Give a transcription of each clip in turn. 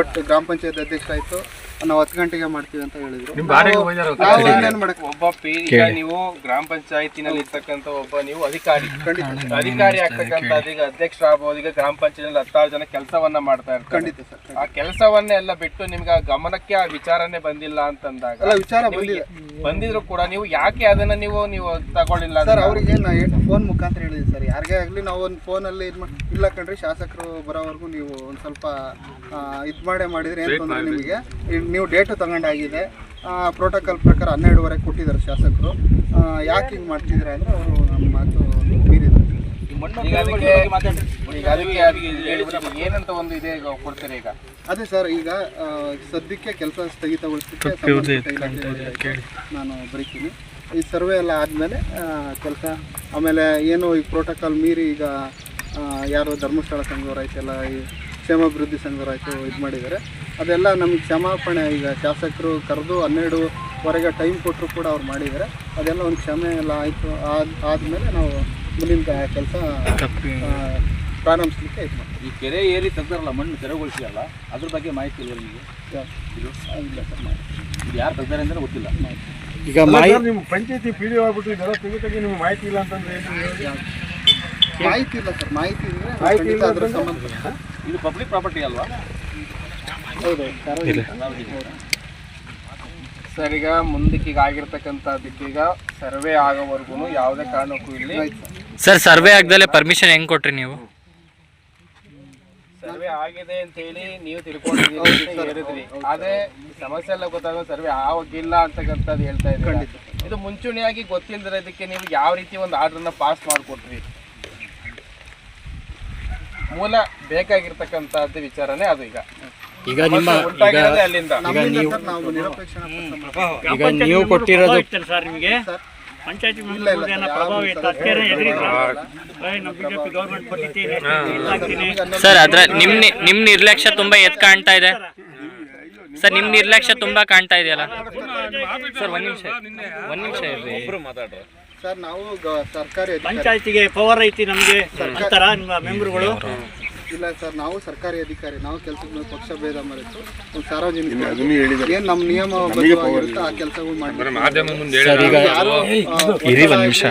But ಗ್ರಾಮ ಪಂಚಾಯತ್ ಅಧ್ಯಕ್ಷ ಆಯ್ತು ನಾವು ಹತ್ತು ಗಂಟೆಗೆ ಮಾಡ್ತೀವಿ ಅಂತ ಹೇಳಿದ್ರು. ನಾವು- ಮಾಡಕ್ ಒಬ್ಬ ಪಿ ಈಗ ನೀವು ಗ್ರಾಮ ಪಂಚಾಯತಿನಲ್ಲಿ ಇರ್ತಕ್ಕಂತ ಒಬ್ಬ ನೀವು ಅಧಿಕಾರಿ. ಅಧಿಕಾರಿ ಆಗ್ತಕ್ಕಂಥ ಈಗ ಆಗ್ಬೋದು ಈಗ ಗ್ರಾಮ ಪಂಚಾಯತ್ ಹತ್ತಾರು ಜನ ಕೆಲಸವನ್ನ ಮಾಡ್ತಾ ಇರ್ತಾರೆ. ಖಂಡಿತ ಸರ್ ಆ ಕೆಲಸವನ್ನೆಲ್ಲ ಬಿಟ್ಟು ನಿಮ್ಗೆ ಆ ಗಮನಕ್ಕೆ ಆ ವಿಚಾರನೇ ಬಂದಿಲ್ಲ ಅಂತಂದಾಗ ಅಲ್ಲ ವಿಚಾರ ಬಂದಿದೆ ಬಂದಿದ್ರು ಕೂಡ ನೀವು ಯಾಕೆ ಅದನ್ನ ನೀವು ನೀವು ತಗೊಳ್ಳಿಲ್ಲ ಸರ್ ಅವ್ರಿಗೆ ಫೋನ್ ಮುಖಾಂತರ ಹೇಳಿದ್ವಿ ಸರ್. ಯಾರಿಗೇ ಆಗಲಿ ನಾವು ಒಂದು ಫೋನಲ್ಲಿ ಇದು ಇಲ್ಲ ಕಣ್ರಿ ಶಾಸಕರು ಬರೋವರೆಗೂ ನೀವು ಒಂದು ಸ್ವಲ್ಪ ಇದು ಮಾಡೇ ಮಾಡಿದ್ರೆ ಏನು ತೊಂದರೆ ನಿಮಗೆ? ನೀವು ಡೇಟು ತಗೊಂಡಾಗಿದೆ. ಪ್ರೋಟೋಕಾಲ್ ಪ್ರಕಾರ ಹನ್ನೆರಡುವರೆ ಕೊಟ್ಟಿದ್ದಾರೆ ಶಾಸಕರು. ಯಾಕೆ ಹಿಂಗೆ ಮಾಡ್ತಿದ್ದಾರೆ ಅಂದರೆ ಅವರು ನಮ್ಮ ಮಾತು ಮೀರಿದ್ದಾರೆ ಏನಂತ ಒಂದು ಇದೆ ಈಗ ಕೊಡ್ತೀರಿ ಈಗ? ಅದೇ ಸರ್ ಈಗ ಸದ್ಯಕ್ಕೆ ಕೆಲಸ ಸ್ಥಗಿತಗೊಳಿಸಲಿಕ್ಕೆ ಸಂಬಂಧಪಟ್ಟ ನಾನು ಬರೀತೀನಿ. ಈ ಸರ್ವೆ ಎಲ್ಲ ಆದಮೇಲೆ ಕೆಲಸ ಆಮೇಲೆ ಏನು ಈ ಪ್ರೋಟೋಕಾಲ್ ಮೀರಿ ಈಗ ಯಾರು ಧರ್ಮಸ್ಥಳ ಸಂಘವರಾಯ್ತೆಲ್ಲ ಈ ಕ್ಷೇಮಾಭಿವೃದ್ಧಿ ಸಂಘವರಾಯ್ತು ಇದು ಮಾಡಿದ್ದಾರೆ ಅದೆಲ್ಲ ನಮಗೆ ಕ್ಷಮಾಪಣೆ ಈಗ ಶಾಸಕರು ಕರೆದು ಹನ್ನೆರಡುವರೆಗೆ ಟೈಮ್ ಕೊಟ್ಟರು ಕೂಡ ಅವ್ರು ಮಾಡಿದ್ದಾರೆ ಅದೆಲ್ಲ ಒಂದು ಕ್ಷಮೆ ಎಲ್ಲ ಆಯಿತು ಆದ ಆದಮೇಲೆ ನಾವು ಮುಂದಿನ ಕೆಲಸ ಪ್ರಾರಂಭಿಸಲಿಕ್ಕೆ ಇದು ಮಾಡ್ತೀವಿ. ಈ ಕೆರೆ ಏರಿ ತೆಗ್ದಾರಲ್ಲ ಮಣ್ಣು ತೆರವುಗೊಳಿಸಿಯಲ್ಲ ಅದ್ರ ಬಗ್ಗೆ ಮಾಹಿತಿ ಇಲ್ಲ ನಿಮಗೆ? ಇದು? ಇಲ್ಲ ಸರ್ ಯಾರು ತೆಗ್ದಾರೆ ಅಂದರೆ ಗೊತ್ತಿಲ್ಲ. ಈಗ ಸರ್, ನಿಮ್ಮ ಪಂಚಾಯತಿ ಪಿ ಡಿ ಆಗ್ಬಿಟ್ಟು ಇದೆಲ್ಲ ತೆಗಿತಾಗಿ ನಿಮ್ಗೆ ಮಾಹಿತಿ ಇಲ್ಲ ಅಂತಂದ್ರೆ ಏನು? ಹೇಳಿ? ಮಾಹಿತಿ ಇಲ್ಲ ಸರ್ ಮಾಹಿತಿ ಇದ್ರೆ ಮಾಹಿತಿ ಇಲ್ಲ ಅದ್ರ ಸಂಬಂಧ ಇದು ಪಬ್ಲಿಕ್ ಪ್ರಾಪರ್ಟಿ ಅಲ್ವಾ? ಹೌದು ಸರ್ ಈಗ ಮುಂದಕ್ಕೆ ಈಗ ದಿಕ್ಕೀಗ ಈಗ ಸರ್ವೆ ಆಗೋವರೆಗೂ ಯಾವುದೇ ಕಾರಣಕ್ಕೂ ಇಲ್ಲಿ ಸರ್ ಸರ್ವೆ ಆಗ್ದಲೆ ಪರ್ಮಿಷನ್ ಹೆಂಗ್ ಕೊಟ್ರಿ ನೀವು? ಸರ್ವೆ ಆಗಿದೆ ಅಂತ ಹೇಳಿ ನೀವು ತಿಳ್ಕೊಂಡಿದ್ದೀರಿ ಹೇಳಿದ್ರಿ. ಆದ್ರೆ ಸಮಸ್ಯೆ ಎಲ್ಲ ಗೊತ್ತಾಗ ಸರ್ವೆ ಆಗಿಲ್ಲ ಅಂತಕ್ಕಂಥದ್ದು ಹೇಳ್ತಾ ಇದ್ದೀರಿ? ಇದು ಮುಂಚೂಣಿಯಾಗಿ ಗೊತ್ತಿಲ್ಲದಿರೋದಕ್ಕೆ ನೀವು ಯಾವ ರೀತಿ ಒಂದು ಆರ್ಡರ್ನ ಪಾಸ್ ಮಾಡಿಕೊಟ್ರಿ? ಮೂಲ ಬೇಕಾಗಿರ್ತಕ್ಕಂಥದ್ದು ವಿಚಾರನೇ ಅದು ಈಗ. ಈಗ ನಿಮ್ಮ ಈಗ ಉಂಟಾಗಿರೋದೇ ಅಲ್ಲಿಂದ ಸರ್ ನಾವು ನಿರಪೇಕ್ಷಣ ಈಗ ನೀವು ಕೊಟ್ಟಿರೋದು ಸರ್ ನಿಮಗೆ? ಪಂಚಾಯತಿ ಪ್ರಭಾವ ಇತ್ತು ಸರ್, ಅದಕ್ಕೆ ಎದುರಿದ್ರು ಇಲ್ಲ. ನಮ್ಮ ಬಿಜೆಪಿ ಗೌರ್ಮೆಂಟ್ ಕೊಟ್ಟಿದ್ದೀನಿ ಇಲ್ಲ ಸರ್. ಅದ್ರ ನಿಮ್ ನಿಮ್ ನಿರ್ಲಕ್ಷ್ಯ ತುಂಬಾ ಎತ್ ಕಾಣ್ತಾ ಇದೆ. ಸರ್. ನಿಮ್ ನಿರ್ಲಕ್ಷ್ಯ ತುಂಬಾ ಕಾಣ್ತಾ ಇದೆಯಲ್ಲ? ಸರ್. ಒಂದ್ ನಿಮಿಷ. ಒಂದ್ ನಿಮಿಷ ಇರ್ರಿ. ಸರ್ ನಾವು ಗ- ಸರ್ಕಾರಿ ಅಧಿಕಾರಿ. ಪಂಚಾಯತಿಗೆ ಪವರ್ ಐತಿ ನಮಗೆ. ಅಂತಾರ ನಿಮ್ಮ ಮೆಂಬರ್ಗಳು? ಇಲ್ಲ ಸರ್ ನಾವು ಸರ್ಕಾರಿ ಅಧಿಕಾರಿ. ನಾವು ಕೆಲಸದ ಪಕ್ಷ ಭೇದ ಮಾಡಿತ್ತು ಒಂದು ಸಾರ್ವಜನಿಕ ಏನ್ ನಮ್ಮ ನಿಯಮ ಬದ್ಧವಾಗಿರುತ್ತೆ ಆ ಕೆಲಸಗಳು ಮಾಡಿ ಮಾಧ್ಯಮ ಮುಂದೆ ಸರ್ ಈಗ ಯಾರು ಇರಿ ಒಂದ್ ನಿಮಿಷ.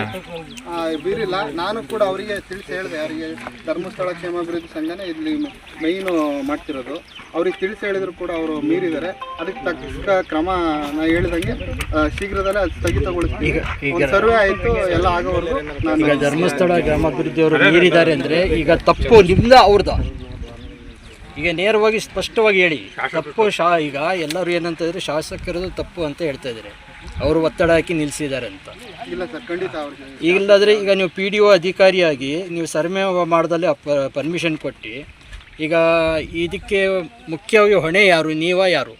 ಬೀರಿಲ್ಲ. ನಾನು ಕೂಡ ಅವರಿಗೆ ತಿಳಿಸಿ ಹೇಳಿದೆ. ಯಾರಿಗೆ ಧರ್ಮಸ್ಥಳ ಕ್ಷೇಮಾಭಿವೃದ್ಧಿ ಸಂಘನೇ ಇಲ್ಲಿ ಮೈನು ಮಾಡ್ತಿರೋದು. ಅವ್ರಿಗೆ ತಿಳಿಸಿ ಹೇಳಿದ್ರು ಕೂಡ ಅವರು ಮೀರಿದ್ದಾರೆ. ಅದಕ್ಕೆ ತಕ್ಕ ಕ್ರಮ ನಾ ಹೇಳಿದಂಗೆ ಶೀಘ್ರದಲ್ಲೇ ಅದು ಸ್ಥಗಿತಗೊಳಿಸ್ತೀವಿ ಒಂದು ಸರ್ವೆ ಆಯಿತು ಎಲ್ಲ ಆಗೋವರೆಗೂ ನಾನು ಧರ್ಮಸ್ಥಳ ಗ್ರಾಮಾಭಿವೃದ್ಧಿ ಅವರು ಮೀರಿದ್ದಾರೆ ಅಂದ್ರೆ ಈಗ ತಪ್ಪು ನಿಮ್ದ ಅವ್ರದ್ದು. ಈಗ ನೇರವಾಗಿ ಸ್ಪಷ್ಟವಾಗಿ ಹೇಳಿ. ತಪ್ಪು ಶಾ ಈಗ ಎಲ್ಲರೂ ಏನಂತ ಏನಂತಂದ್ರೆ ಶಾಸಕರದು ತಪ್ಪು ಅಂತ ಹೇಳ್ತಾ ಇದ್ದಾರೆ. ಅವರು ಒತ್ತಡ ಹಾಕಿ ನಿಲ್ಲಿಸಿದ್ದಾರೆ ಅಂತ. ಇಲ್ಲ ಸರ್ ಖಂಡಿತ ಅವ್ರಿಗೆ ಇಲ್ಲದ್ರೆ ಈಗ ನೀವು ಪಿ ಡಿ ಒ ಅಧಿಕಾರಿಯಾಗಿ ನೀವು ಸರ್ವೆ ಮಾಡ್ದಲ್ಲಿ ಪರ್ಮಿಷನ್ ಕೊಟ್ಟು ಈಗ ಇದಕ್ಕೆ ಮುಖ್ಯವಾಗಿ ಹೊಣೆ ಯಾರು ನೀವ ಯಾರು?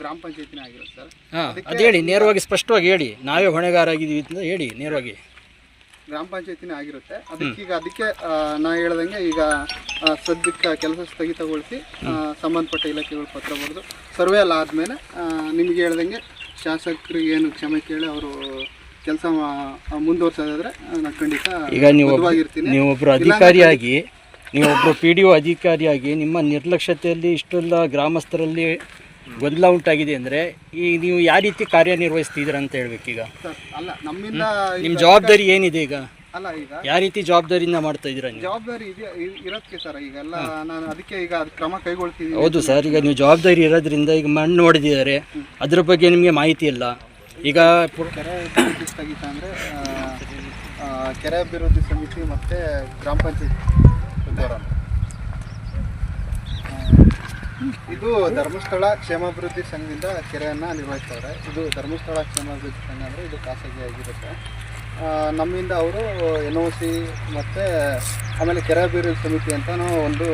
ಗ್ರಾಮ ಪಂಚಾಯತಿನೇ ಆಗಿರೋದು ಸರ್. ಹಾಂ ಅದು ಹೇಳಿ ನೇರವಾಗಿ ಸ್ಪಷ್ಟವಾಗಿ ಹೇಳಿ ನಾವೇ ಹೊಣೆಗಾರಾಗಿದ್ದೀವಿ ಅಂತ ಹೇಳಿ ನೇರವಾಗಿ. ಗ್ರಾಮ ಪಂಚಾಯತಿನೇ ಆಗಿರುತ್ತೆ. ಅದಕ್ಕೆ ಈಗ ಅದಕ್ಕೆ ನಾ ಹೇಳ್ದಂಗೆ ಈಗ ಸದ್ಯಕ್ಕೆ ಕೆಲಸ ಸ್ಥಗಿತಗೊಳಿಸಿ ಸಂಬಂಧಪಟ್ಟ ಇಲಾಖೆಗಳು ಪತ್ರ ಬರೆದು ಸರ್ವೆ ಎಲ್ಲ ಆದಮೇಲೆ ನಿಮಗೆ ಹೇಳ್ದಂಗೆ ಶಾಸಕರಿಗೆ ಏನು ಕ್ಷಮೆ ಕೇಳಿ ಅವರು ಕೆಲಸ ಮುಂದುವರ್ಸೋದಾದ್ರೆ ನಾನು ಖಂಡಿತ ಈಗ ನೀವು ನೀವೊಬ್ಬರು ಅಧಿಕಾರಿಯಾಗಿ ನೀವೊಬ್ಬರು ಪಿ ಡಿ ಒ ಅಧಿಕಾರಿಯಾಗಿ ನಿಮ್ಮ ನಿರ್ಲಕ್ಷ್ಯತೆಯಲ್ಲಿ ಇಷ್ಟೆಲ್ಲ ಗ್ರಾಮಸ್ಥರಲ್ಲಿ ಗೊಂದಲ ಉಂಟಾಗಿದೆ ಅಂದರೆ ಈ ನೀವು ಯಾವ ರೀತಿ ಕಾರ್ಯನಿರ್ವಹಿಸ್ತಿದ್ದೀರ ಅಂತ ಹೇಳ್ಬೇಕೀಗ? ಅಲ್ಲ ನಮ್ಮಿಂದ ನಿಮ್ಮ ಜವಾಬ್ದಾರಿ ಏನಿದೆ ಈಗ? ಅಲ್ಲ ಈಗ ಯಾವ ರೀತಿ ಜವಾಬ್ದಾರಿಯಿಂದ ಮಾಡ್ತಾ ಇದ್ದೀರಾ ಜವಾಬ್ದಾರಿ ಇರೋದಕ್ಕೆ ಸರ್ ಈಗೆಲ್ಲ ನಾನು ಅದಕ್ಕೆ ಈಗ ಅದು ಕ್ರಮ ಕೈಗೊಳ್ತೀನಿ ಹೌದು ಸರ್ ಈಗ ನೀವು ಜವಾಬ್ದಾರಿ ಇರೋದ್ರಿಂದ ಈಗ ಮಣ್ಣು ಹೊಡೆದಿದ್ದಾರೆ ಅದ್ರ ಬಗ್ಗೆ ನಿಮಗೆ ಮಾಹಿತಿ ಇಲ್ಲ. ಈಗ ಕೆರೆ ಅಭಿವೃದ್ಧಿ ಸ್ಥಗಿತ ಅಂದರೆ ಕೆರೆ ಅಭಿವೃದ್ಧಿ ಸಮಿತಿ ಮತ್ತು ಗ್ರಾಮ ಪಂಚಾಯತ್ ಇದು ಧರ್ಮಸ್ಥಳ ಕ್ಷೇಮಾಭಿವೃದ್ಧಿ ಸಂಘದಿಂದ ಕೆರೆಯನ್ನು ನಿರ್ವಹಿಸ್ತಾರೆ ಇದು ಧರ್ಮಸ್ಥಳ ಕ್ಷೇಮಾಭಿವೃದ್ಧಿ ಸಂಘ ಅಂದರೆ ಇದು ಖಾಸಗಿ ಆಗಿರುತ್ತೆ. ನಮ್ಮಿಂದ ಅವರು ಎನ್ ಒ ಸಿ ಮತ್ತು ಆಮೇಲೆ ಕೆರೆ ಅಭಿವೃದ್ಧಿ ಸಮಿತಿ ಅಂತಲೂ ಒಂದು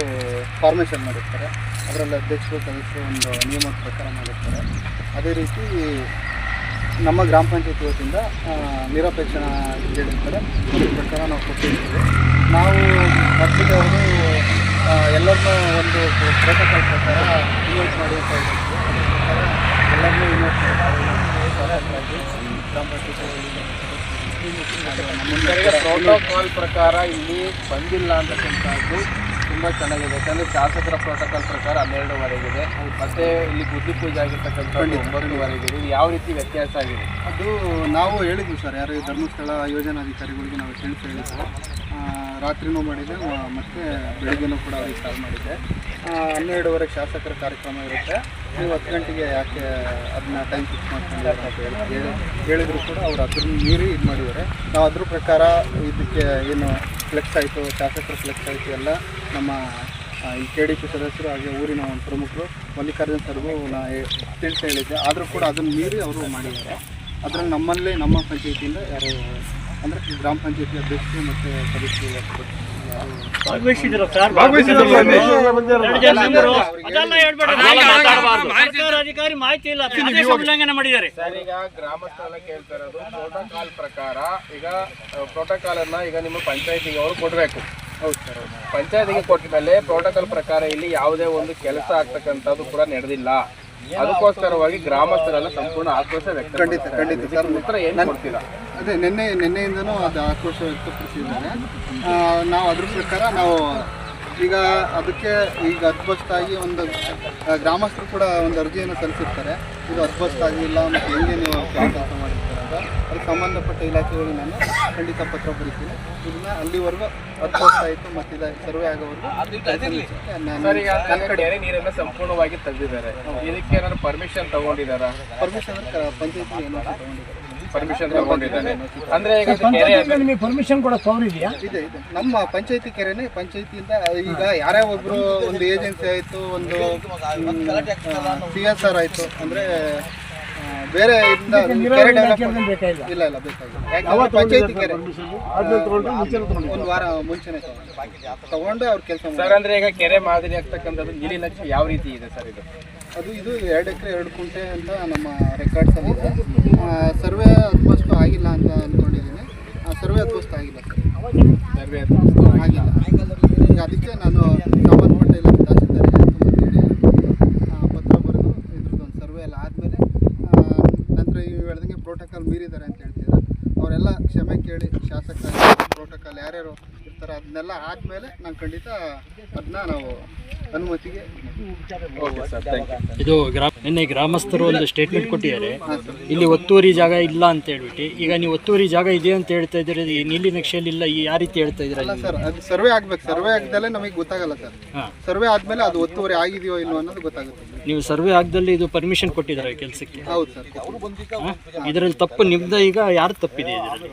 ಫಾರ್ಮೇಷನ್ ಮಾಡಿರ್ತಾರೆ. ಅದರಲ್ಲಿ ಅಧ್ಯಕ್ಷರು ಸದಸ್ಯರು ಒಂದು ನಿಯಮದ ಪ್ರಕಾರ ಮಾಡಿರ್ತಾರೆ. ಅದೇ ರೀತಿ ನಮ್ಮ ಗ್ರಾಮ ಪಂಚಾಯತ್ ವತಿಯಿಂದ ನಿರಾಪೇಕ್ಷಣ ಹೇಳಿರ್ತಾರೆ ಅದ್ರ ಪ್ರಕಾರ ನಾವು ಕೊಟ್ಟಿರ್ತೀವಿ. ನಾವು ಮೊದಲಿಗೆ ಅವರು ಎಲ್ಲರನ್ನೂ ಒಂದು ಪ್ರೋಟೋಕಾಲ್ ಪ್ರಕಾರ ಇನ್ವೈಟ್ ಮಾಡಿ ಅಂತ ಹೇಳ್ತೀವಿ. ಎಲ್ಲರನ್ನೂ ಇನ್ವೈಟ್ ಮಾಡಿ. ಗ್ರಾಮ ಪಂಚಾಯತ್ ಪ್ರೋಟೋಕಾಲ್ ಪ್ರಕಾರ ಇಲ್ಲಿ ಬಂದಿಲ್ಲ ಅಂತಕ್ಕಂಥದ್ದು ತುಂಬಾ ಚೆನ್ನಾಗಿದೆ. ಯಾಕಂದರೆ ಶಾಸಕರ ಪ್ರೋಟೋಕಾಲ್ ಪ್ರಕಾರ ಹನ್ನೆರಡುವರೆಗಿದೆ. ಮತ್ತೆ ಇಲ್ಲಿ ಬುದ್ಧಿ ಪೂಜೆ ಆಗಿರ್ತಕ್ಕಂಥ ಒಂಬತ್ತುವರೆಗಿದೆ. ಇದು ಯಾವ ರೀತಿ ವ್ಯತ್ಯಾಸ ಆಗಿದೆ? ಅದು ನಾವು ಹೇಳಿದ್ವಿ ಸರ್ ಯಾರು ಧರ್ಮಸ್ಥಳ ಯೋಜನಾಧಿಕಾರಿಗಳಿಗೆ ನಾವು ತಿಳಿಸಿ ಹೇಳಿದ್ವಿ ರಾತ್ರಿನೂ ಮಾಡಿದೆ ಮತ್ತೆ ಬೆಳಿಗ್ಗೆನೂ ಕೂಡ ಅವ್ರಿಗೆ ಕಾಲ್ ಮಾಡಿದ್ದೆ. ಹನ್ನೆರಡುವರೆಗೆ ಶಾಸಕರ ಕಾರ್ಯಕ್ರಮ ಇರುತ್ತೆ. ನೀವು ಹತ್ತು ಗಂಟೆಗೆ ಯಾಕೆ ಅದನ್ನ ಟೈಮ್ ಫಿಕ್ಸ್ ಮಾಡ್ತೀನಿ ಅಂತ ಹೇಳಿ ಹೇಳಿ ಹೇಳಿದ್ರು ಕೂಡ ಅವ್ರು ಅದ್ರ ಮೀರಿ ಇದು ಮಾಡಿದ್ದಾರೆ. ನಾವು ಅದ್ರ ಪ್ರಕಾರ ಇದಕ್ಕೆ ಏನು ಫ್ಲೆಕ್ಸ್ ಆಯಿತು ಶಾಸಕರ ಫ್ಲೆಕ್ಸ್ ಆಯಿತು ಎಲ್ಲ ನಮ್ಮ ಈ ಕೆ ಡಿ ಪಿ ಸದಸ್ಯರು ಹಾಗೆ ಊರಿನ ಒಂದು ಪ್ರಮುಖರು ಮಲ್ಲಿಕಾರ್ಜುನ್ ಸರ್ಗೂ ನಾ ತಿಳಿಸಿ ಹೇಳಿದ್ದೆ. ಆದರೂ ಕೂಡ ಅದನ್ನು ಮೀರಿ ಅವರು ಮಾಡಿದ್ದಾರೆ. ಅದರಲ್ಲಿ ನಮ್ಮಲ್ಲೇ ನಮ್ಮ ಪಂಚಾಯತಿಯಿಂದ ಯಾರು ಅಂದರೆ ಗ್ರಾಮ ಪಂಚಾಯತಿ ಅಧ್ಯಕ್ಷರು ಮತ್ತು ಸದಸ್ಯರು ಅಧಿಕಾರಿ ಮಾಹಿತಿ ಇಲ್ಲ. ಆದೇಶ ಉಲ್ಲಂಘನೆ ಮಾಡಿದ್ದಾರೆ. ಸರ್ ಈಗ ಗ್ರಾಮಸ್ಥರ ಕೇಳ್ತಾ ಇರೋದು ಪ್ರೋಟೋಕಾಲ್ ಪ್ರಕಾರ ಈಗ ಪ್ರೋಟೋಕಾಲ್ ಅನ್ನ ಈಗ ನಿಮ್ಮ ಪಂಚಾಯತಿಗೆ ಅವರು ಕೊಡಬೇಕು. ಪಂಚಾಯತಿಗೆ ಕೊಟ್ಟ ಮೇಲೆ ಪ್ರೋಟೋಕಾಲ್ ಪ್ರಕಾರ ಇಲ್ಲಿ ಯಾವುದೇ ಒಂದು ಕೆಲಸ ಆಗ್ತಕ್ಕಂಥದ್ದು ಕೂಡ ನಡೆದಿಲ್ಲ. ಅದಕ್ಕೋಸ್ಕರವಾಗಿ ಗ್ರಾಮಸ್ಥರೆಲ್ಲ ಸಂಪೂರ್ಣ ಆಕ್ರೋಶ ವ್ಯಕ್ತ ಖಂಡಿತ ಖಂಡಿತ ಸರ್ ಉತ್ತರ ಏನು ಕೊಡ್ತೀರಾ? ಅದೇ ನಿನ್ನೆ ನಿನ್ನೆಯಿಂದನೂ ಅದು ಆಕ್ರೋಶ ವ್ಯಕ್ತಪಡಿಸಿದ್ದಾರೆ. ನಾವು ಅದ್ರ ಪ್ರಕಾರ ನಾವು ಈಗ ಅದಕ್ಕೆ ಈಗ ಅದ್ಭುತಾಗಿ ಒಂದು ಗ್ರಾಮಸ್ಥರು ಕೂಡ ಒಂದು ಅರ್ಜಿಯನ್ನು ಸಲ್ಲಿಸಿರ್ತಾರೆ. ಇದು ಅದ್ಭುತಾಗಿಲ್ಲ ಮತ್ತು ಹೆಂಗೆ ನೀವು ಕೆಲಸ ಮಾಡಿರ್ತಾರೆ ಅಂತ. ಅದಕ್ಕೆ ಸಂಬಂಧಪಟ್ಟ ಇಲಾಖೆಗಳು ನಾನು ಖಂಡಿತ ಪತ್ರ ಬರೀತೀನಿ. ಇದನ್ನ ಅಲ್ಲಿವರೆಗೂ ಅದ್ಭುತ ಆಯಿತು ಮತ್ತು ಇದು ಸರ್ವೆ ಆಗೋವರೆಗೂ. ಕೆರೆ ನೀರನ್ನ ಸಂಪೂರ್ಣವಾಗಿ ತೆಗೆದಿದ್ದಾರೆ ಇದಕ್ಕೆ ಏನಾದ್ರು ಪರ್ಮಿಷನ್ ತಗೊಂಡಿದಾರಾ ಪರ್ಮಿಷನ್ ಪಂಚಾಯತಿ ಏನಾದ್ರು ತಗೊಂಡಿದ್ದಾರೆ. ಪರ್ಮಿಷನ್ ತಗೊಂಡಿದ್ದಾರೆ ಅಂದ್ರೆ ಈಗ ಕೆರೆ ನಿಮಗೆ ಪರ್ಮಿಷನ್ ಕೊಡೋ ಪವರ್ ಇದೆಯಾ? ಇದೆ ಇದೆ. ನಮ್ಮ ಪಂಚಾಯತಿ ಕೆರೆನೇ ಪಂಚಾಯತಿಯಿಂದ ಈಗ ಯಾರೇ ಒಬ್ರು ಒಂದು ಏಜೆನ್ಸಿ ಆಯಿತು ಒಂದು ಸಿ ಎಸ್ ಆರ್ ಆಯಿತು. ಅಂದರೆ ಬೇರೆ ಇದರಿಂದ ಕೆರೆ ಡೆವಲಪ್ಮೆಂಟ್ ಬೇಕಾಗಿಲ್ಲ ಇಲ್ಲ? ಇಲ್ಲ ಬೇಕಾಗಿಲ್ಲ. ಯಾಕಂದ್ರೆ ಪಂಚಾಯತಿ ಕೆರೆ. ಆದ್ಮೇಲೆ ತಗೊಂಡ್ರೆ ಮುಂಚೆ ಒಂದು ವಾರ ಮುಂಚೆನೆ ತಗೊಂಡು. ತಗೊಂಡು ಅವ್ರು ಕೆಲಸ ಸರ್ ಅಂದ್ರೆ ಈಗ ಕೆರೆ ಮಾದರಿ ಆಗ್ತಕ್ಕಂಥದ್ದು ನೀಲಿ ನಕ್ಷೆ ಯಾವ ರೀತಿ ಇದೆ ಸರ್ ಇದು? ಅದು ಇದು ಎರಡು ಎಕರೆ ಎರಡು ಕುಂಟೆ ಅಂತ ನಮ್ಮ ರೆಕಾರ್ಡ್ಸಲ್ಲಿ ಇದೆ. ಸರ್ವೆ ಅದಷ್ಟು ಆಗಿಲ್ಲ ಅಂತ ಅಂದ್ಕೊಂಡಿದ್ದೀನಿ ಸರ್ವೆ ಅದಷ್ಟು ಆಗಿಲ್ಲ ಸರ್. ಸರ್ವೆ ಆಗಿಲ್ಲ. ಈಗ ಅದಕ್ಕೆ ನಾನು ಸಂಬಂಧಪಟ್ಟ ಇಲಾಖೆ ತಹಸೀಲ್ದಾರ್ಗೆ ಆ, ಪತ್ರ ಬರೆದು ಇದ್ರದ್ದು ಒಂದು ಸರ್ವೆ ಎಲ್ಲ ಆದಮೇಲೆ ನಂತರ ನೀವು ಹೇಳ್ದಂಗೆ ಪ್ರೋಟೋಕಾಲ್ ಮೀರಿದ್ದಾರೆ ಅಂತ ಹೇಳ್ತೀರಾ ಅವರೆಲ್ಲ ಕ್ಷಮೆ ಕೇಳಿ ಶಾಸಕ ಪ್ರೋಟೋಕಾಲ್ ಯಾರ್ಯಾರು ಇರ್ತಾರೆ ಅದನ್ನೆಲ್ಲ ಆದಮೇಲೆ ನಾನು ಖಂಡಿತ ಅದನ್ನ ನಾವು ಅನುಮತಿಗೆ ಇದು ಗ್ರಾಮ ನಿನ್ನೆ ಗ್ರಾಮಸ್ಥರು ಒಂದು ಸ್ಟೇಟ್ಮೆಂಟ್ ಕೊಟ್ಟಿದ್ದಾರೆ. ಇಲ್ಲಿ ಒತ್ತುವರಿ ಜಾಗ ಇಲ್ಲ ಅಂತ ಹೇಳ್ಬಿಟ್ಟು. ಈಗ ನೀವು ಒತ್ತುವರಿ ಜಾಗ ಇದೆ ಅಂತ ಹೇಳ್ತಾ ಇದ್ದೀರಿ? ನೀಲಿ ನಕ್ಷೆಯಲ್ಲಿ ಇಲ್ಲ ಈ ಯಾವ ರೀತಿ ಹೇಳ್ತಾ ಇದ್ದೀರಾ ಸರ್ ಅದು ಸರ್ವೆ ಆಗ್ಬೇಕು. ಸರ್ವೆ ಆಗದಲ್ಲೇ ನಮಗೆ ಗೊತ್ತಾಗಲ್ಲ ಸರ್ ಹಾಂ. ಸರ್ವೆ ಆದಮೇಲೆ ಅದು ಒತ್ತುವರಿ ಆಗಿದೆಯೋ ಇಲ್ಲೋ ಅನ್ನೋದು ಗೊತ್ತಾಗುತ್ತೆ. ನೀವು ಸರ್ವೆ ಆಗದಲ್ಲಿ ಇದು ಪರ್ಮಿಷನ್ ಕೊಟ್ಟಿದ್ದಾರೆ ಕೆಲಸಕ್ಕೆ. ಹೌದು ಸರ್ ಇದರಲ್ಲಿ ತಪ್ಪು ನಿಮ್ದ ಈಗ ಯಾರು ತಪ್ಪಿದೆ ಇದರಲ್ಲಿ?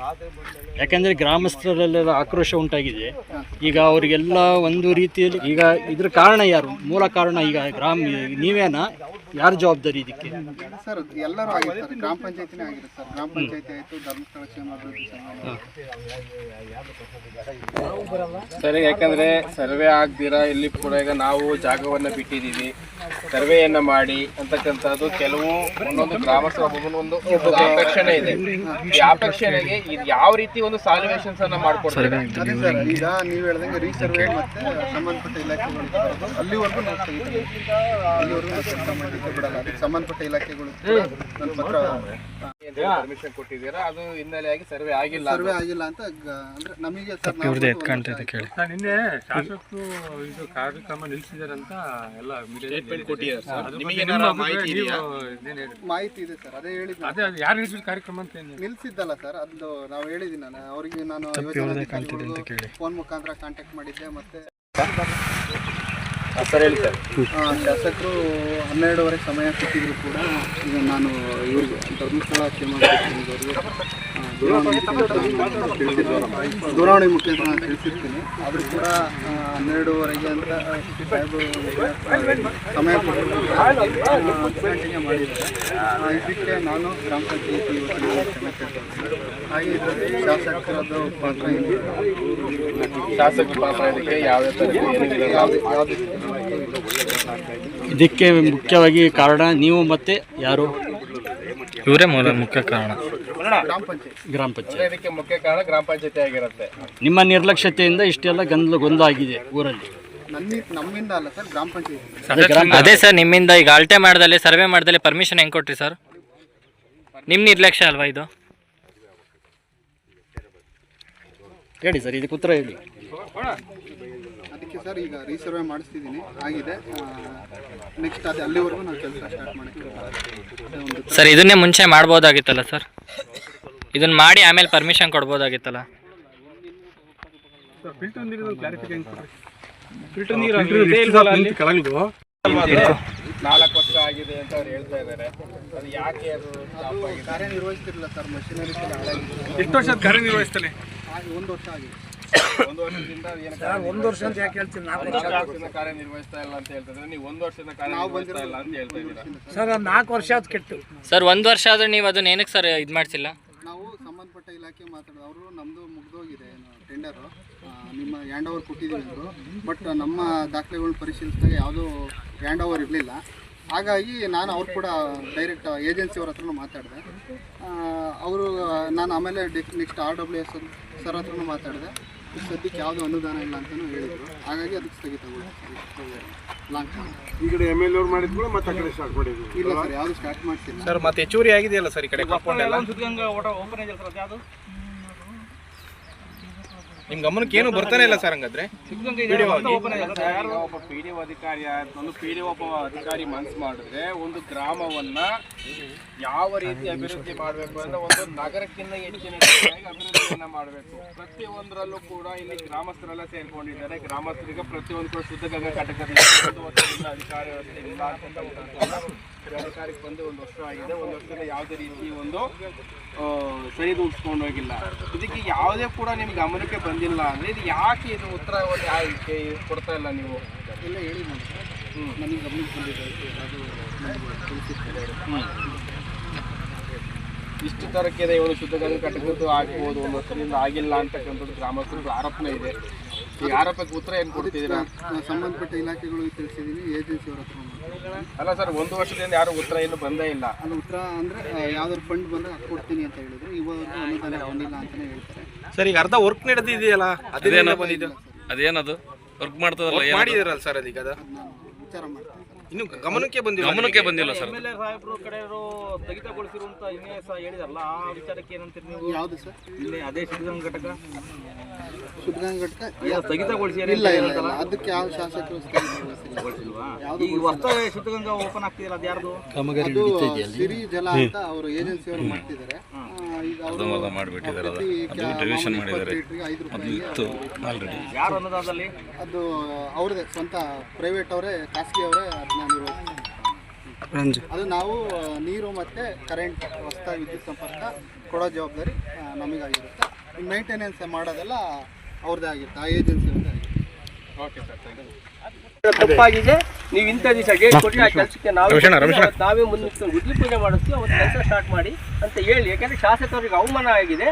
ಯಾಕಂದ್ರೆ ಗ್ರಾಮಸ್ಥರಲ್ಲೆಲ್ಲ ಆಕ್ರೋಶ ಉಂಟಾಗಿದೆ. ಈಗ ಅವರಿಗೆಲ್ಲ ಒಂದು ರೀತಿಯಲ್ಲಿ ಈಗ ಇದ್ರ ಕಾರಣ ಯಾರು? ಮೂಲ ಕಾರಣ ಈಗ ಗ್ರಾಮ, ನೀವೇನಾ? ಯಾರು ಜವಾಬ್ದಾರಿ ಇದಕ್ಕೆ? ಸರ್ ಎಲ್ಲರೂ ಆಗಿರ್ತಾರೆ. ಗ್ರಾಮ ಪಂಚಾಯತಿನೇ ಆಗಿರುತ್ತೆ ಸರ್. ಗ್ರಾಮ ಪಂಚಾಯತಿ ಆಯಿತು ಧರ್ಮಸ್ಥಳ ಕ್ಷೇಮಾಭಿವೃದ್ಧಿ ಸಂಘ ಸರಿ ಯಾಕಂದ್ರೆ ಸರ್ವೆ ಆಗ್ದಿರಾ ಇಲ್ಲಿ ಕೂಡ ಈಗ ನಾವು ಜಾಗವನ್ನ ಬಿಟ್ಟಿದೀವಿ ಸರ್ವೆಯನ್ನ ಮಾಡಿ ಅಂತಕ್ಕಂಥದ್ದು ಕೆಲವು ಒಂದೊಂದು ಗ್ರಾಮಸ್ಥರ ಒಂದು ಅಪೇಕ್ಷಣೆ ಇದೆ. ಈ ಅಪೇಕ್ಷಣೆಗೆ ಇದು ಯಾವ ರೀತಿ ಒಂದು ಸಾಲ್ವೇಷನ್ಸ್ ಅನ್ನ ಮಾಡ್ಕೊಡ್ತಾರೆ ಅದೇ ಸರ್ ಈಗ ನೀವು ಹೇಳ್ದಂಗೆ ರೀಸರ್ವೆ ಮತ್ತೆ ಸಂಬಂಧಪಟ್ಟ ಇಲಾಖೆಗಳು ಅಲ್ಲಿವರೆಗೂ ನಾವು ಅಲ್ಲಿವರೆಗೂ ಮಾಡಲಿಕ್ಕೆ ಬಿಡಲ್ಲ. ಅದಕ್ಕೆ ಸಂಬಂಧಪಟ್ಟ ಇಲಾಖೆಗಳು ನನ್ನ ಪತ್ರ ಪರ್ಮಿಷನ್ ಕೊಟ್ಟಿದ್ದೀರಾ? ಅದು ಹಿನ್ನೆಲೆಯಾಗಿ ಸರ್ವೆ ಆಗಿಲ್ಲ ಸರ್ವೆ ಆಗಿಲ್ಲ ಅಂತ ಅಂದ್ರೆ ನಮಗೆ ಸರ್ ನಿನ್ನೆ ಶಾಸಕರು ಇದು ಕಾರ್ಯಕ್ರಮ ನಿಲ್ಲಿಸಿದ್ದಾರೆ ಅಂತ ಎಲ್ಲ ಮಾಹಿತಿ ಇದೆ ಸರ್ ಅದೇ ಹೇಳಿದ್ದೆ. ಅದೇ ಯಾರು ನಿಲ್ಸಿದ ಕಾರ್ಯಕ್ರಮ ಅಂತ ನಿಲ್ಸಿದ್ದಲ್ಲ ಸರ್ ಅದು ನಾವು ಹೇಳಿದ್ದೀನಿ ನಾನು ಅವರಿಗೆ ನಾನು ಫೋನ್ ಮುಖಾಂತರ ಕಾಂಟ್ಯಾಕ್ಟ್ ಮಾಡಿದ್ದೆ ಮತ್ತೆ ಸರ್ ಹೇಳಿ ಸರ್. ಆ, ಶಾಸಕರು ಹನ್ನೆರಡುವರೆ ಸಮಯ ಸಿಕ್ಕಿದ್ರು ಕೂಡ ಈಗ ನಾನು ಇವ್ರಿಗೆ ಧರ್ಮಸ್ಥಳ ಕ್ಷೇಮಾಭಿವೃದ್ಧಿ ದೂರವಾಣಿ ಮುಖಾಂತರ ಮುಖಾಂತರ ನಾನು ತಿಳಿಸಿರ್ತೀನಿ. ಆದರೂ ಕೂಡ ಹನ್ನೆರಡುವರೆಗೆ ಅಂತ ಸಮಯ ಮಾಡಿದ್ದಾರೆ. ಇದಕ್ಕೆ ನಾನು ಗ್ರಾಮ ಪಂಚಾಯತಿ. ಹಾಗೆ ಇದರಲ್ಲಿ ಶಾಸಕರದ್ದು ಪಾತ್ರ ಶಾಸಕರ ಶಾಸಕ ಪಾತ್ರ ಇದಕ್ಕೆ ಯಾವ ಇದಕ್ಕೆ ಮುಖ್ಯವಾಗಿ ಕಾರಣ ನೀವು ಮತ್ತೆ ಯಾರು? ಇವರೇ ಮೂಲ ಮುಖ್ಯ ಕಾರಣ. ಗ್ರಾಮ ಪಂಚಾಯತ್. ಇದಕ್ಕೆ ಮುಖ್ಯ ಕಾರಣ ಗ್ರಾಮ ಪಂಚಾಯತಿ ಆಗಿರುತ್ತೆ ನಿಮ್ಮ ನಿರ್ಲಕ್ಷ್ಯತೆಯಿಂದ ಇಷ್ಟೆಲ್ಲ ಗೊಂದಲ ಗೊಂದಲ ಆಗಿದೆ ಊರಲ್ಲಿ ನಮ್ಮಿಂದ ಅಲ್ಲ ಸರ್ ಗ್ರಾಮ ಪಂಚಾಯತ್. ಅದೇ ಸರ್ ನಿಮ್ಮಿಂದ ಈಗ ಅಳ್ತೆ ಮಾಡ್ದಲೆ ಸರ್ವೆ ಮಾಡ್ದಲೆ ಪರ್ಮಿಷನ್ ಹೆಂಗೆ ಕೊಟ್ರಿ ಸರ್? ನಿಮ್ಮ ನಿರ್ಲಕ್ಷ್ಯ ಅಲ್ವಾ ಇದು? ಹೇಳಿ ಸರ್ ಇದಕ್ಕೆ ಉತ್ತರ ಹೇಳಿ. ಸರ್ ಈಗ ರೀಸರ್ವೆ ಮಾಡಿಸ್ತಿದ್ದೀನಿ. ಆಗಿದೆ. ನೆಕ್ಸ್ಟ್ ಅದು ಅಲ್ಲಿವರೆಗೂ ನಾವು ಕೆಲಸ ಸ್ಟಾರ್ಟ್ ಮಾಡ್ತೀವಿ ಸರ್ ಇದನ್ನೇ ಮುಂಚೆ ಮಾಡ್ಬೋದಾಗಿತ್ತಲ್ಲ ಸರ್? ಇದನ್ನ ಮಾಡಿ ಆಮೇಲೆ ಪರ್ಮಿಷನ್ ಕೊಡ್ಬೋದಾಗಿತ್ತಲ್ಲ? ನಾಲ್ಕು ವರ್ಷ ಆಗಿದೆ ಅಂತ ಅವ್ರು ಹೇಳ್ತಾ ಇದ್ದಾರೆ ಅದು ಯಾಕೆ ಕಾರ್ಯನಿರ್ವಹಿಸ್ತಿರಲಿಲ್ಲ ಸರ್ ಮಷಿನರಿ ಎಷ್ಟು ವರ್ಷ ಕಾರ್ಯನಿರ್ವಹಿಸ್ತಾನೆ ಒಂದು ವರ್ಷ ಆಗಿದೆ. ಒಂದು ವರ್ಷದಿಂದ ಏನು ಒಂದು ವರ್ಷ ಅಂತ ಯಾಕೆ ಹೇಳ್ತೀನಿ ಕಾರ್ಯನಿರ್ವಹಿಸ್ತಾ ಇಲ್ಲ ಅಂತ ಹೇಳ್ತಿದ್ರೆ ನೀವು ಒಂದು ವರ್ಷದಿಂದ ಕಾರ್ಯನಿರ್ವಹಿಸ್ತಾ ಇಲ್ಲ ಅಂತ ಹೇಳ್ತಾ ಇದ್ದೀರಾ? ಸರ್ ಅದು ನಾಲ್ಕು ವರ್ಷ ಅದು ಕೆಟ್ಟು. ಸರ್ ಒಂದು ವರ್ಷ ಆದ್ರೆ ನೀವು ಅದನ್ನ ಏನಕ್ಕೆ ಸರ್ ಇದು ಮಾಡ್ಸಿಲ್ಲ? ನಾವು ಸಂಬಂಧಪಟ್ಟ ಇಲಾಖೆ ಮಾತಾಡೋದು. ಅವರು ನಮ್ಮದು ಮುಗ್ದೋಗಿದೆ ಟೆಂಡರು ನಿಮ್ಮ ಹ್ಯಾಂಡ್ ಓವರ್ ಕೊಟ್ಟಿದ್ದೀವಿ ಅಂದರು. ಬಟ್ ನಮ್ಮ ದಾಖಲೆಗಳನ್ನ ಪರಿಶೀಲಿಸಿದಾಗ ಯಾವುದೂ ಹ್ಯಾಂಡ್ ಓವರ್ ಇರಲಿಲ್ಲ. ಹಾಗಾಗಿ ನಾನು ಅವ್ರು ಕೂಡ ಡೈರೆಕ್ಟ್ ಏಜೆನ್ಸಿಯವ್ರ ಹತ್ರನೂ ಮಾತಾಡಿದೆ. ಅವರು ನಾನು ಆಮೇಲೆ next R W S sir ಹತ್ರನೂ ಮಾತಾಡಿದೆ. ಸದ್ಯಕ್ಕೆ ಯಾವುದೂ ಅನುದಾನ ಇಲ್ಲ ಅಂತಲೂ ಹೇಳಿದರು. ಹಾಗಾಗಿ ಅದಕ್ಕೆ ಸ್ಥಗಿತಗೊಳಿಸ್ತಾರೆ ಲಾಂಗ್ ಟರ್ಮ್ ಈ ಕಡೆ ಎಂ ಎಲ್ ಅವ್ರು ಮಾಡಿದ್ರು ಮತ್ತೆ ಆ ಕಡೆ ಸ್ಟಾರ್ಟ್ ಮಾಡಿದ್ರು ಇಲ್ಲ ಸರ್ ಯಾವುದು ಸ್ಟಾರ್ಟ್ ಮಾಡ್ತಿಲ್ಲ ಸರ್ ಮತ್ತೆ ಹೆಚ್ಚುವರಿ ಆಗಿದೆಯಲ್ಲ ಸರ್ ಈ ಕಡೆ ಕಾಂಪೌಂಡ್ ಎಲ್ಲ? ಓಪನ್ ಸರ್ ಯಾವುದು ನಿಮ್ ಗಮನಕ್ಕೆ ಏನು ಬರ್ತಾನೆ ಇಲ್ಲ ಸರ್ ಹಂಗಾದ್ರೆ. ಒಬ್ಬ ಪಿ ಡಿ ಅಧಿಕಾರಿ ಆಯ್ತು ಒಂದು ಪಿ ಡಿ ಒಬ್ಬ ಅಧಿಕಾರಿ ಮನ್ಸು ಮಾಡಿದ್ರೆ ಒಂದು ಗ್ರಾಮವನ್ನ ಯಾವ ರೀತಿ ಅಭಿವೃದ್ಧಿ ಮಾಡಬೇಕು ಅಂದ್ರೆ ಒಂದು ನಗರಕ್ಕಿಂತ ಹೆಚ್ಚಿನ ಅಭಿವೃದ್ಧಿಯನ್ನ ಮಾಡಬೇಕು. ಪ್ರತಿಯೊಂದರಲ್ಲೂ ಕೂಡ ಇಲ್ಲಿ ಗ್ರಾಮಸ್ಥರೆಲ್ಲ ಸೇರ್ಕೊಂಡಿದ್ದಾರೆ. ಗ್ರಾಮಸ್ಥರಿಗೆ ಪ್ರತಿಯೊಂದು ಕೂಡ ಶುದ್ಧ ಗಂಗಾ ಘಟಕದಿಂದ ಒಂದು ವರ್ಷದಿಂದ ಅಧಿಕಾರಿ ಅಧಿಕಾರಿಗೆ ಬಂದು ಒಂದು ವರ್ಷ ಆಗಿದೆ. ಒಂದು ವರ್ಷದಿಂದ ಯಾವುದೇ ರೀತಿ ಒಂದು ಸರಿದೂಡಿಸ್ಕೊಂಡು ಸರಿದೂಗಿಸ್ಕೊಂಡು ಹೋಗಿಲ್ಲ. ಇದಕ್ಕೆ ಯಾವುದೇ ಕೂಡ ನಿಮ್ಗೆ ಗಮನಕ್ಕೆ ಬಂದಿಲ್ಲ ಅಂದ್ರೆ ಇದು ಯಾಕೆ ಇದು ಉತ್ತರವನ್ನು ಯಾಕೆ ಕೊಡ್ತಾ ಇಲ್ಲ ನೀವು? ಎಲ್ಲ ಹೇಳಿ ನೋಡಿ. ನನಗೆ ಗಮನಕ್ಕೆ ಬಂದಿದೆ. ಅದು ನಮ್ಗೆ ತಿಳಿಸಿರ್ತಾರೆ ಇಷ್ಟು ತರಕ್ಕೆ ಇವನು ಶುದ್ಧ ಗಂಗಾ ಕಟ್ಟಕದ್ದು ಆಗ್ಬೋದು ಒಂದು ವರ್ಷದಿಂದ ಆಗಿಲ್ಲ ಅಂತಕ್ಕಂಥದ್ದು ಗ್ರಾಮಸ್ಥರ ಆರೋಪನೆ ಇದೆ. ಈ ಆರೋಪಕ್ಕೆ ಉತ್ತರ ಏನು ಕೊಡ್ತಿದ್ದೀರಾ? ಸಂಬಂಧಪಟ್ಟ ಇಲಾಖೆಗಳಿಗೆ ತಿಳಿಸಿದ್ದೀನಿ ಏಜೆನ್ಸಿಯವ್ರ ಹತ್ರ ಮಾತಾಡ್ತೀನಿ. ಅಲ್ಲ ಸರ್ ಒಂದು ವರ್ಷದಿಂದ ಯಾರು ಉತ್ತರ ಏನು ಬಂದೇ ಇಲ್ಲ. ಅಲ್ಲಿ ಉತ್ತರ ಅಂದರೆ ಯಾವ್ದಾದ್ರು ಫಂಡ್ ಬಂದರೆ ಕೊಡ್ತೀನಿ ಅಂತ ಹೇಳಿದ್ರು. ಇವಾಗ ಅನುದಾನ ಬಂದಿಲ್ಲ ಅಂತಲೇ ಹೇಳ್ತಾರೆ. ಸರ್ ಈಗ ಅರ್ಧ ವರ್ಕ್ ನಡೆದಿದೆಯಲ್ಲ? ಅದೇನ ಬಂದಿದ್ದು ಅದೇನದು? ವರ್ಕ್ ಮಾಡ್ತದಲ್ಲ ವರ್ಕ್ ಮಾಡಿದಿರಲ್ಲ ಸರ್ ಅದೀಗ ಅದು? ಅದು ನಾನು ವಿಚಾರ ಮಾಡ್ತೀನಿ. ಇನ್ನು ಗಮನಕ್ಕೆ ಬಂದಿಲ್ಲ ಗಮನಕ್ಕೆ ಬಂದಿಲ್ಲ ಸರ್. ಎಂ ಎಲ್ ಎ ಸಾಹೇಬರು ಕಡೆಯವರು ಸ್ಥಗಿತಗೊಳಿಸಿರುವಂತ ಇನ್ನೇ ಸಹ ಹೇಳಿದಾರಲ್ಲ ಆ ವಿಚಾರಕ್ಕೆ ಏನಂತೀರಿ ನೀವು? ಯಾವುದು ಸರ್? ಇಲ್ಲಿ ಅದೇ ಸಿದ್ಧಗಂಗ ಘಟಕ? ಯಾ ಘಟಕ? ಸ್ಥಗಿತಗೊಳಿಸಿ ಇಲ್ಲ ಇಲ್ಲ ಅದಕ್ಕೆ ಯಾವ ಶಾಸಕರು ಸ್ಥಗಿತಗೊಳಿಸಿಲ್ಲ. ಯಾವುದು ಈಗ ಹೊಸ ಶುದ್ಧಗಂಗಾ ಓಪನ್ ಆಗ್ತಿದೆಯಲ್ಲ ಅದು ಯಾರ್ದು? ಅದು ಸಿರಿ ಜಲ ಅಂತ ಅವರು ಏಜೆನ್ಸಿಯವರು ಮಾಡ್ತಿದ್ದಾರೆ. ಅರ್ಧಂಬರ್ಧ ಮಾಡಿಬಿಟ್ಟಿದ್ದಾರೆ ಅದು. ಅದು ಮಾಡಿದ್ದಾರೆ. ಐದು ಅದು ರೂಪಾಯಿಗೆ ಇತ್ತು ಆಲ್ರೆಡಿ ಯಾರು ಅನ್ನೋದಾದಲ್ಲಿ ಅದು ಅವ್ರದೇ ಸ್ವಂತ ಪ್ರೈವೇಟ್ ಅವರೇ ಖಾಸಗಿ ಅವರೇ ಅದನ್ನ ನಿರ್ವಹಿಸ್ತಾರೆ ಅದು ನಾವು ನೀರು ಮತ್ತು ಕರೆಂಟ್ ಹೊಸದಾಗಿ ವಿದ್ಯುತ್ ಸಂಪರ್ಕ ಕೊಡೋ ಜವಾಬ್ದಾರಿ ನಮಗಾಗಿರುತ್ತೆ. ಮೇಂಟೆನೆನ್ಸ್ ಮಾಡೋದೆಲ್ಲ ಅವ್ರದ್ದೇ ಆಗಿರುತ್ತೆ ಆ ಏಜೆನ್ಸಿ ಅವ್ರದ್ದೇ ಆಗಿರುತ್ತೆ. ಓಕೆ ಸರ್ ಥ್ಯಾಂಕ್ ಯು ತಪ್ಪಾಗಿದೆ. ನೀವು ಇಂಥ ದಿವಸ ಡೇಟ್ ಕೊಟ್ಟು ಆ ಕೆಲಸಕ್ಕೆ ನಾವು ನಾವೇ ಮುಂದೆ ಉದ್ಲಿ ಪೂಜೆ ಮಾಡಿಸ್ತೀವಿ ಅವತ್ತು ಕೆಲಸ ಸ್ಟಾರ್ಟ್ ಮಾಡಿ ಅಂತ ಹೇಳಿ. ಯಾಕಂದ್ರೆ ಶಾಸಕರಿಗೆ ಅವಮಾನ ಆಗಿದೆ.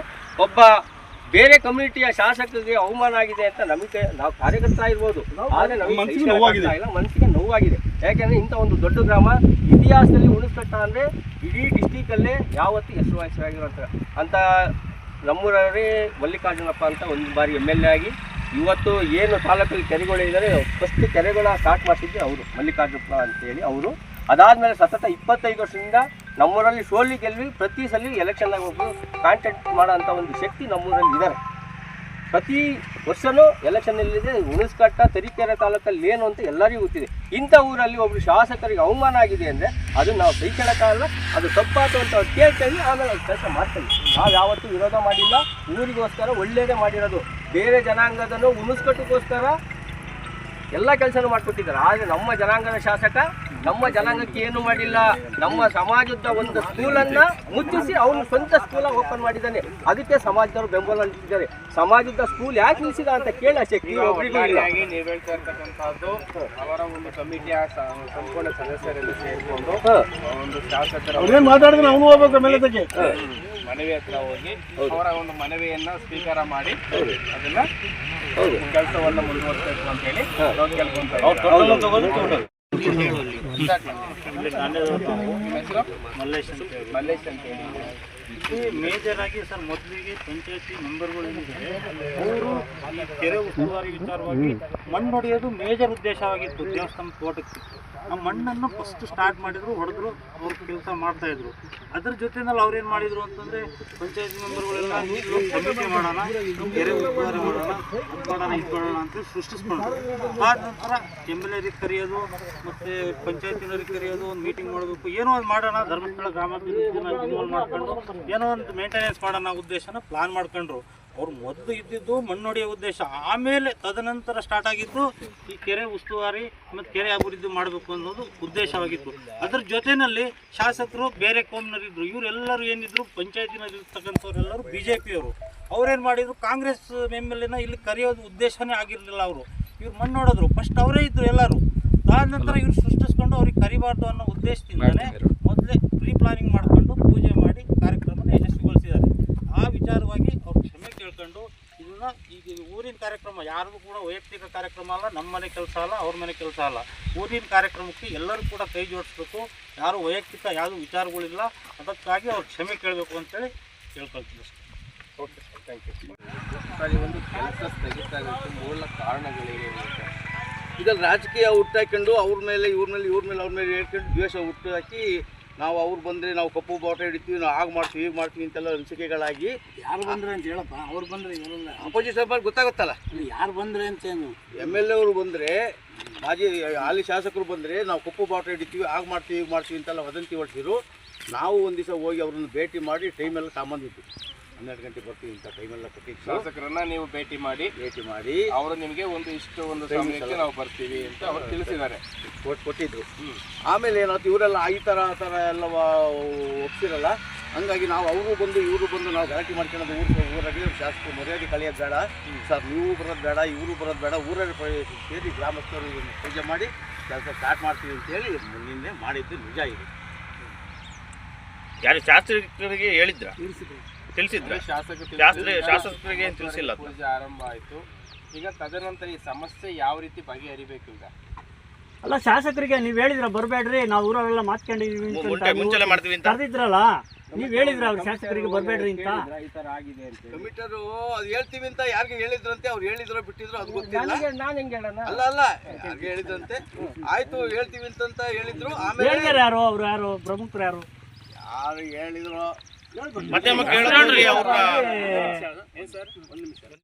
ಒಬ್ಬ ಬೇರೆ ಕಮ್ಯುನಿಟಿಯ ಶಾಸಕರಿಗೆ ಅವಮಾನ ಆಗಿದೆ ಅಂತ ನಮಗೆ ನಾವು ಕಾರ್ಯಕರ್ತ ಇರ್ಬೋದು. ಆದರೆ ನಮಗೆ ಇಲ್ಲ ಮನಸ್ಸಿಗೆ ನೋವಾಗಿದೆ. ಯಾಕೆಂದ್ರೆ ಇಂಥ ಒಂದು ದೊಡ್ಡ ಗ್ರಾಮ ಇತಿಹಾಸದಲ್ಲಿ ಉಳಿಸ್ಕಟ್ಟ ಅಂದರೆ ಇಡೀ ಡಿಸ್ಟಿಕಲ್ಲೇ ಯಾವತ್ತೂ ಹೆಸರುವಾಸಿಯಾಗಿರುವಂಥ ಅಂತ ನಮ್ಮೂರವರೇ ಮಲ್ಲಿಕಾರ್ಜುನಪ್ಪ ಅಂತ ಒಂದು ಬಾರಿ ಎಂ ಎಲ್ ಎ ಆಗಿ ಇವತ್ತು ಏನು ತಾಲೂಕಲ್ಲಿ ಕೆರೆಗಳಿದ್ದಾರೆ ಫಸ್ಟ್ ಕೆರೆಗಳ ಸ್ಟಾರ್ಟ್ ಮಾಡ್ತಿದ್ದೆ ಅವರು, ಮಲ್ಲಿಕಾರ್ಜುನಪ್ಪ ಅಂತೇಳಿ ಅವರು. ಅದಾದಮೇಲೆ ಸತತ ಇಪ್ಪತ್ತೈದು ವರ್ಷದಿಂದ ನಮ್ಮೂರಲ್ಲಿ ಸೋಲಿ ಗೆಲ್ವಿ, ಪ್ರತಿ ಸಲ ಎಲೆಕ್ಷನ್ದಾಗ ಒಬ್ಬರು ಕಾಂಟ್ಯಾಕ್ಟ್ ಮಾಡೋ ಅಂಥ ಒಂದು ಶಕ್ತಿ ನಮ್ಮೂರಲ್ಲಿ ಇದ್ದಾರೆ ಪ್ರತಿ ವರ್ಷನೂ ಎಲೆಕ್ಷನ್ನಲ್ಲಿದೆ ಹುಣಸ್ಕಟ್ಟ ತರೀಕೆರೆ ತಾಲೂಕಲ್ಲಿ ಏನು ಅಂತ ಎಲ್ಲರಿಗೂ ಗೊತ್ತಿದೆ. ಇಂಥ ಊರಲ್ಲಿ ಒಬ್ಬರು ಶಾಸಕರಿಗೆ ಅವಮಾನ ಆಗಿದೆ ಅಂದರೆ ಅದು ನಾವು ಸಹಿಸೋಕ್ಕಾಗಲ್ಲ ಅದು ತಪ್ಪಾತು ಅಂತ ಕೇಳ್ತೇವೆ ಆಮೇಲೆ ಕೆಲಸ ಮಾಡ್ತೇವೆ ನಾವು ಯಾವತ್ತೂ ವಿರೋಧ ಮಾಡಿಲ್ಲ ಊರಿಗೋಸ್ಕರ ಒಳ್ಳೆಯದೇ ಮಾಡಿರೋದು. ಬೇರೆ ಜನಾಂಗದನ್ನು ಉಣಿಸ್ಕಟ್ಟಕ್ಕೋಸ್ಕರ ಎಲ್ಲ ಕೆಲಸನೂ ಮಾಡಿಕೊಟ್ಟಿದ್ದಾರೆ. ಆದರೆ ನಮ್ಮ ಜನಾಂಗದ ಶಾಸಕ ನಮ್ಮ ಜನಾಂಗಕ್ಕೆ ಏನು ಮಾಡಿಲ್ಲ ನಮ್ಮ ಸಮಾಜದ ಒಂದು ಸ್ಕೂಲನ್ನು ಮುಚ್ಚಿಸಿ ಅವನು ಸ್ವಂತ ಸ್ಕೂಲ ಓಪನ್ ಮಾಡಿದ್ದಾನೆ. ಅದಕ್ಕೆ ಸಮಾಜದವರು ಬೆಂಬಲ ನಿಂತಿದ್ದಾರೆ ಸಮಾಜದ ಸ್ಕೂಲ್ ಯಾಕೆ ನಿಲ್ಲಿಸಿದ ಅಂತ ಕೇಳ ಶಕ್ತಿ ನೀವು ಹೇಳ್ತಾ ಇರ್ತಕ್ಕಂಥದ್ದು ಅವರ ಒಂದು ಕಮಿಟಿಯ ಸಂಪೂರ್ಣ ಸದಸ್ಯರೆಲ್ಲ ಸೇರಿಕೊಂಡು ಒಂದು ಶಾಸಕರು ಏನು ಮಾತಾಡಿದ್ರೆ ಅವನು ಹೋಗ್ಬೇಕು ಮೇಲದಕ್ಕೆ ಮನವಿ ಹತ್ರ ಹೋಗಿ ಅವರ ಒಂದು ಮನವಿಯನ್ನ ಸ್ವೀಕಾರ ಮಾಡಿ ಅದನ್ನ ಕೆಲಸವನ್ನ ಮುಂದುವರಿಸಬೇಕು ಅಂತ ಹೇಳಿ ಕೇಳ್ಕೊಂತ ಮಲ್ಲೇಶ್ ಮಲ್ಲೇಶ್ ಅಂತ ಹೇಳಿ. ಮೇಜರ್ ಆಗಿ ಸರ್ ಮೊದಲಿಗೆ ಪಂಚಾಯತಿ ಮೆಂಬರ್ಗಳು ಏನಿದ್ದಾರೆ ಅವರು ಕೆರೆ ಉಸ್ತುವಾರಿ ವಿಚಾರವಾಗಿ ಮಣ್ಣು ಹೊಡೆಯೋದು ಮೇಜರ್ ಉದ್ದೇಶವಾಗಿತ್ತು. ದೇವಸ್ಥಾನ ತೋಟಕ್ಕೆ. ಆ ಮಣ್ಣನ್ನು ಫಸ್ಟ್ ಸ್ಟಾರ್ಟ್ ಮಾಡಿದ್ರು, ಹೊಡೆದ್ರು, ಅವ್ರ ಕೆಲಸ ಮಾಡ್ತಾ ಇದ್ರು. ಅದ್ರ ಜೊತೆನಲ್ಲಿ ಅವ್ರು ಏನು ಮಾಡಿದ್ರು ಅಂತಂದ್ರೆ ಪಂಚಾಯತ್ ಮೆಂಬರ್ಗಳೆಲ್ಲ ಕಮಿಟಿ ಮಾಡೋಣ, ಕೆರೆ ಉತ್ಪಾದನೆ ಮಾಡೋಣ ಮಾಡೋಣ ಇದು ಮಾಡೋಣ ಅಂತ ಸೃಷ್ಟಿಸ್ಕೊಂಡ್ರು. ಆದ ನಂತರ ಎಂ ಎಲ್ ಎರಿಗೆ ಕರೆಯೋದು, ಮತ್ತೆ ಪಂಚಾಯತಿನವ್ರಿಗೆ ಕರೆಯೋದು, ಒಂದು ಮೀಟಿಂಗ್ ಮಾಡಬೇಕು, ಏನೋ ಒಂದು ಮಾಡೋಣ, ಧರ್ಮಸ್ಥಳ ಗ್ರಾಮಾಭಿವೃದ್ಧಿನ ಇನ್ವಾಲ್ವ್ ಮಾಡ್ಕೊಂಡು, ಏನೋ ಒಂದು ಮೇಂಟೆನೆನ್ಸ್ ಮಾಡೋಣ ಉದ್ದೇಶನ ಪ್ಲಾನ್ ಮಾಡ್ಕೊಂಡ್ರು. ಅವ್ರು ಮೊದಲು ಇದ್ದಿದ್ದು ಮಣ್ಣು ಹೊಡೆಯೋ ಉದ್ದೇಶ. ಆಮೇಲೆ ತದನಂತರ ಸ್ಟಾರ್ಟ್ ಆಗಿದ್ದು ಈ ಕೆರೆ ಉಸ್ತುವಾರಿ ಮತ್ತು ಕೆರೆ ಅಭಿವೃದ್ಧಿ ಮಾಡಬೇಕು ಅನ್ನೋದು ಉದ್ದೇಶವಾಗಿತ್ತು. ಅದ್ರ ಜೊತೆಯಲ್ಲಿ ಶಾಸಕರು ಬೇರೆ ಕೋಮ್ನಲ್ಲಿದ್ದರು ಇವರೆಲ್ಲರೂ ಏನಿದ್ರು ಪಂಚಾಯತಿನಲ್ಲಿ ಇರ್ತಕ್ಕಂಥವ್ರೆಲ್ಲರೂ ಬಿ ಜೆ ಪಿಯವರು ಅವ್ರೇನು ಮಾಡಿದರು ಕಾಂಗ್ರೆಸ್ ಎಂ ಎಲ್ ಎನ ಇಲ್ಲಿ ಕರೆಯೋದು ಉದ್ದೇಶನೇ ಆಗಿರಲಿಲ್ಲ ಅವರು. ಇವ್ರು ಮಣ್ಣು ನೋಡಿದ್ರು ಫಸ್ಟ್ ಅವರೇ ಇದ್ದರು ಎಲ್ಲರೂ. ಅದಾದ ನಂತರ ಇವ್ರು ಸೃಷ್ಟಿಸ್ಕೊಂಡು ಅವ್ರಿಗೆ ಕರಿಬಾರ್ದು ಅನ್ನೋ ಉದ್ದೇಶದಿಂದಲೇ ಮೊದಲೇ ಪ್ರೀ ಪ್ಲಾನಿಂಗ್ ಮಾಡಿಕೊಂಡು ಪೂಜೆ ಮಾಡಿ ಕಾರ್ಯಕ್ರಮನ ಯಶಸ್ವಿಗೊಳಿಸಿದ್ದಾರೆ. ಆ ವಿಚಾರವಾಗಿ ಅವ್ರು ಕ್ಷಮೆ ಇದು ಊರಿನ ಕಾರ್ಯಕ್ರಮ, ಯಾರಿಗೂ ಕೂಡ ವೈಯಕ್ತಿಕ ಕಾರ್ಯಕ್ರಮ ಅಲ್ಲ, ನಮ್ಮ ಮನೆ ಕೆಲಸ ಅಲ್ಲ, ಅವ್ರ ಮನೆ ಕೆಲಸ ಅಲ್ಲ. ಊರಿನ ಕಾರ್ಯಕ್ರಮಕ್ಕೆ ಎಲ್ಲರೂ ಕೂಡ ಕೈ ಜೋಡಿಸ್ಬೇಕು. ಯಾರು ವೈಯಕ್ತಿಕ ಯಾವುದೂ ವಿಚಾರಗಳಿಲ್ಲ, ಅದಕ್ಕಾಗಿ ಅವ್ರು ಕ್ಷಮೆ ಕೇಳಬೇಕು ಅಂತೇಳಿ ಕೇಳ್ಕೊಳ್ತೀನಿ okay sir thank you sir ಈ ಒಂದು ಕೆಲಸ ಸ್ಥಗಿತಾಗೋಕ್ಕೆ ಮೂಲ ಕಾರಣಗಳೇನು ರಾಜಕೀಯ ಹುಟ್ಟಾಕೊಂಡು ಅವ್ರ ಮೇಲೆ, ಇವ್ರ ಮೇಲೆ ಇವ್ರ ಮೇಲೆ, ಅವ್ರ ಮೇಲೆ ಹೇಳ್ಕೊಂಡು ದ್ವೇಷ ಹುಟ್ಟು ಹಾಕಿ ನಾವು ಅವ್ರು ಬಂದರೆ ನಾವು ಕಪ್ಪು ಬಾಟ ಹಿಡಿತೀವಿ ನಾವು ಆಗ ಮಾಡ್ತೀವಿ ಈಗ ಮಾಡ್ತೀವಿ ಅಂತೆಲ್ಲ ಅನಿಸಿಕೆಗಳಾಗಿ ಯಾರು ಬಂದ್ರೆ ಅಂತ ಹೇಳಪ್ಪ ಅವ್ರು ಬಂದ್ರೆ ಇವರಲ್ಲ ಅಪೋಸಿಟ್ ಪಾರ್ಟಿ ಗೊತ್ತಾಗುತ್ತಲ್ಲ? ಯಾರು ಬಂದ್ರೆ ಅಂತ ಏನು? ಎಂ ಎಲ್ ಎ ಅವರು ಬಂದರೆ ಮಾಜಿ ಹಾಲಿ ಶಾಸಕರು ಬಂದರೆ ನಾವು ಕಪ್ಪು ಬಾಟ ಹಿಡಿತೀವಿ ಆಗ ಮಾಡ್ತೀವಿ ಈಗ ಮಾಡ್ತೀವಿ ಅಂತೆಲ್ಲ ವದಂತಿ ಹೊಡ್ಸಿದ್ರು ನಾವು ಒಂದು ದಿವಸ ಹೋಗಿ ಅವ್ರನ್ನ ಭೇಟಿ ಮಾಡಿ ಟೈಮೆಲ್ಲ ತಗೊಂಬಂದಿದ್ದು ಹನ್ನೆರಡು ಗಂಟೆ ಬರ್ತೀವಿ ಅಂತ ಟೈಮೆಲ್ಲ ಕೊಟ್ಟಿದ್ದು. ಶಾಸಕರನ್ನ ನೀವು ಭೇಟಿ ಮಾಡಿ. ಭೇಟಿ ಮಾಡಿ. ಅವರು ನಿಮಗೆ ಒಂದು ಇಷ್ಟು ಒಂದು ಸಮಯಕ್ಕೆ ನಾವು ಬರ್ತೀವಿ ಅಂತ ಅವರು ತಿಳಿಸಿದ್ದಾರೆ. ಕೊಟ್ಟು ಕೊಟ್ಟಿದ್ರು. ಆಮೇಲೆ ಏನಾಯ್ತು ಇವರೆಲ್ಲ ಈ ಥರ ಆ ಥರ ಎಲ್ಲ ಒಪ್ಸಿರಲ್ಲ. ಹಂಗಾಗಿ ನಾವು ಅವರು ಬಂದು ಇವರು ಬಂದು ನಾವು ಗಲಾಟೆ ಮಾಡ್ಕೊಳ್ಳೋದು ಊರು ಊರಾಗಿ ಶಾಸಕರು ಮರ್ಯಾದೆ ಕಳೆಯೋದು ಬೇಡ. ಸರ್ ನೀವು ಬರೋದು ಬೇಡ ಇವರು ಬರೋದು ಬೇಡ ಊರಲ್ಲಿ ಸೇರಿ ಗ್ರಾಮಸ್ಥರು ಇದನ್ನ ಪೂಜೆ ಮಾಡಿ ಕೆಲಸ ಸ್ಟಾರ್ಟ್ ಮಾಡ್ತೀವಿ ಅಂತೇಳಿ ನಿನ್ನೆ ಮಾಡಿದ್ದು ನಿಜ ಇದೆ. ಯಾರು ಶಾಸ್ತ್ರಿಗೆ ಹೇಳಿದ್ರ? ತಿಳಿಸಿದ್ರ. ಶಾಸಕರಿಗೆ ಏನ್ ತಿಳಿಸಿಲ್ಲ. ಪೂಜೆ ಆರಂಭ ಆಯಿತು. ಈಗ ತದನಂತರ ಈ ಸಮಸ್ಯೆ ಯಾವ ರೀತಿ ಬಗೆಹರಿಬೇಕು ಈಗ? ಅಲ್ಲ ಶಾಸಕರಿಗೆ ನೀವ್ ಹೇಳಿದ್ರ ಬರಬೇಡ್ರಿ ನಾವು ಊರಲ್ಲೆಲ್ಲ ಮಾತ್ಕೊಂಡಿದೀವಿ ಮಾಡ್ತೀವಿ ಅಂತ. ಕರೆದಿದ್ರಲ್ಲ ನೀವು ಹೇಳಿದ್ರ ಅವ್ರ ಶಾಸಕರಿಗೆ ಬರಬೇಡ್ರಿ ಅಂತ. ಈ ತರ ಆಗಿದೆ ಅಂತ ಕಮಿಟರು ಅದು ಹೇಳ್ತೀವಿ ಅಂತ ಯಾರಿಗೆ ಹೇಳಿದ್ರಂತೆ ಅವ್ರು ಹೇಳಿದ್ರು ಬಿಟ್ಟಿದ್ರು ಅದು ಗೊತ್ತಿಲ್ಲ. ನಾನು ಹೆಂಗೆ ಹೇಳೋಣ? ಅಲ್ಲ ಅಲ್ಲ ಯಾರಿಗೆ ಹೇಳಿದ್ರಂತೆ? ಆಯ್ತು ಹೇಳ್ತೀವಿ ಅಂತ ಹೇಳಿದ್ರು ಆಮೇಲೆ ಹೇಳಿದಾರೆ ಯಾರು ಅವ್ರು ಯಾರು ಪ್ರಮುಖರು ಯಾರು? ಯಾರು ಹೇಳಿದ್ರು? ಮತ್ತೆ ಕೇಳಿದ್ರಿ ಅವ್ರ